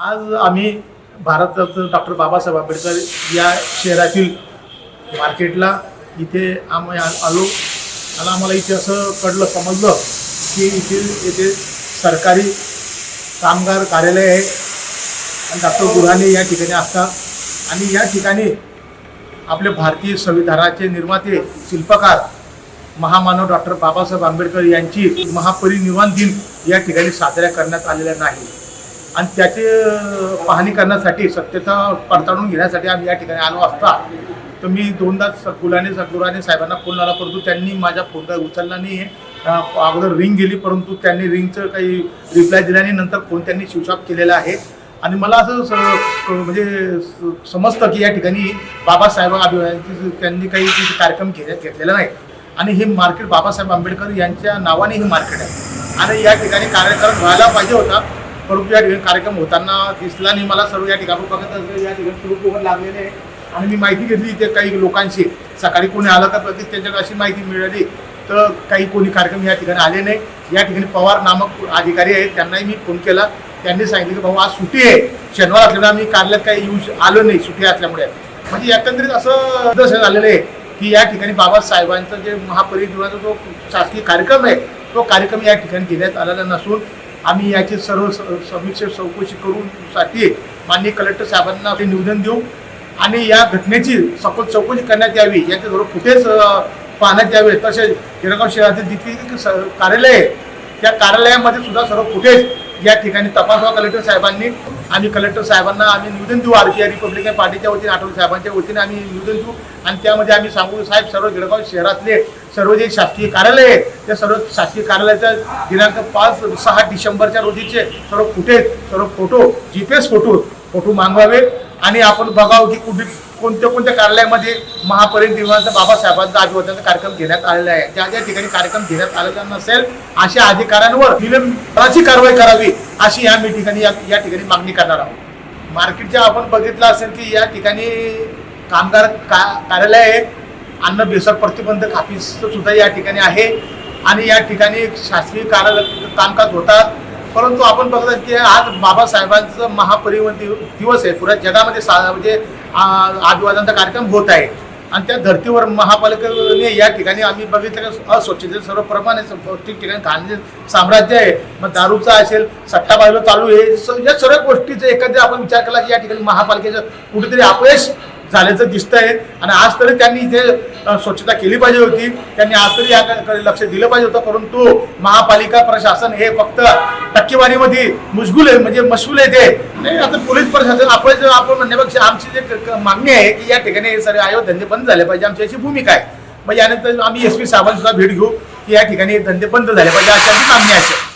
आज आम्ही भारतरत्न डॉक्टर बाबासाहेब आंबेडकर या शहरातील मार्केटला इथे आम्ही आ- आलो. आणि आम्हाला इथे असं कळलं समजलं की इथे येथे सरकारी कामगार कार्यालय आहे. आणि डॉक्टर गुराने या ठिकाणी असतात. आणि या ठिकाणी आपले भारतीय संविधानाचे निर्माते शिल्पकार महामानव डॉक्टर बाबासाहेब आंबेडकर यांची महापरिनिर्वाण दिन या ठिकाणी साजऱ्या करण्यात आलेला नाही. आणि त्याचे पाहणी करण्यासाठी सत्यता पडताळून घेण्यासाठी आम्ही या ठिकाणी आलो असता तर मी दोनदा स- गुलाने गुराने साहेबांना फोन लावला परंतु त्यांनी माझा फोन काही उचलला नाही अगोदर रिंग गेली परंतु त्यांनी रिंगचं काही रिप्लाय दिला नाही नंतर फोन त्यांनी शिवशाप केलेला आहे. आणि मला असं स- म्हणजे स- समजतं की या ठिकाणी बाबासाहेब अभिवायांची त्यांनी काही कार्यक्रम घेण्या घेतलेला नाही. आणि हे मार्केट बाबासाहेब आंबेडकर यांच्या नावाने हे मार्केट आहे. आणि या ठिकाणी कार्यक्रम व्हायला पाहिजे होता. परंतु या ठिकाणी कार्यक्रम होताना दिसला नाही. मला सर्व या ठिकाणी बघत असलं या ठिकाणी सुरू लागलेले आहे. आणि मी माहिती घेतली इथे काही लोकांशी. सकाळी कोणी आलं का प्रत्येक त्यांच्याकडे अशी माहिती मिळाली. तर काही कोणी कार्यक्रम या ठिकाणी आले नाही. या ठिकाणी पवार नामक अधिकारी आहेत. त्यांनाही मी फोन केला. त्यांनी सांगितलं की भाऊ आज सुट्टी आहे. शनिवार असल्यामुळे आम्ही कार्यालयात काही येऊ श- आलो नाही. सुट्टी असल्यामुळे. म्हणजे एकंदरीत असं दर्शन झालेलं आहे की या ठिकाणी बाबासाहेबांचा जे महापरिनिर्वाणाचा जो शासकीय कार्यक्रम आहे तो कार्यक्रम या ठिकाणी घेण्यात आलेला नसून आम्ही याची सर्व स- समीक्षा चौकशी करून साठी माननीय कलेक्टर साहेबांना निवेदन देऊ. आणि या घटनेची सखोल चौकशी करण्यात यावी याचे सर्व फुटेज पाहण्यात यावे. तसेच गिरगाव शहरातील जितकी स- कार्यालय आहे त्या कार्यालयामध्ये सुद्धा सर्व फुटेज या ठिकाणी तपासावा कलेक्टर साहेबांनी आम्ही कलेक्टर साहेबांना आम्ही निवेदन देऊ. आर पी रिपब्लिकन पार्टीच्या वतीने आठवले साहेबांच्या वतीने आम्ही निवेदन देऊ. आणि त्यामध्ये आम्ही सांगू साहेब सर्व गिडगाव शहरातले सर्व जे शासकीय कार्यालय आहे त्या सर्व शासकीय कार्यालयाच्या दिनांक पाच सहा डिसेंबरच्या रोजीचे सर्व फुटेज सर्व photo G P S photo photo मागवावे. आणि आपण बघावं की कुठे कोणत्या कोणत्या कार्यालयामध्ये महापरिनिर्वाणाचा बाबासाहेबांचा अभिवादनाचा कार्यक्रम घेण्यात आलेला आहे. ज्या ज्या ठिकाणी कार्यक्रम घेण्यात आलेला नसेल अशा अधिकाऱ्यांवर निलंबनाची कारवाई करावी अशी या मी ठिकाणी या या ठिकाणी मागणी करणार आहोत. मार्केटच्या आपण बघितलं असेल की या ठिकाणी कामगार का कार्यालय आहे. अन्न बेसर प्रतिबंधक ऑफिस सुद्धा या ठिकाणी आहे. आणि या ठिकाणी शासकीय कार्यालय कामकाज होतात. परंतु आपण बघतात की आज बाबासाहेबांचं महापरिवहन दिवस आहे. पुऱ्या जगामध्ये सा म्हणजे आ, कार्यक्रम होत आहे. आणि त्या धर्तीवर महापालिकेने या ठिकाणी आम्ही बघितलं की अस्वच्छतेचं सर्व प्रमाण आहे ठिकठिकाणी खाण्याचे साम्राज्य आहे. मग दारूचा असेल सट्टा बाजूला चालू आहे. स- या सर्व गोष्टीचा एकंदरीत आपण विचार केला की या ठिकाणी महापालिकेचं कुठेतरी अपयश झाल्याचं दिसतंय. आणि आज तरी त्यांनी इथे स्वच्छता केली पाहिजे होती. त्यांनी आज तरी याकडे लक्ष दिलं पाहिजे होतं. परंतु महापालिका प्रशासन हे फक्त टक्केवारीमध्ये मुशगुल आहे म्हणजे मशगूल आहे ते. नाही आता पोलीस प्रशासन आपण आपण म्हणण्यापेक्षा आमची जे मागणी आहे की या ठिकाणी हे सर्व आयोग धंदे बंद झाले पाहिजे. आमची अशी भूमिका आहे. मग यानंतर आम्ही एस पी साहेबांसुद्धा भेट घेऊ की या ठिकाणी धंदे बंद झाले पाहिजे अशी आमची मागणी आहे.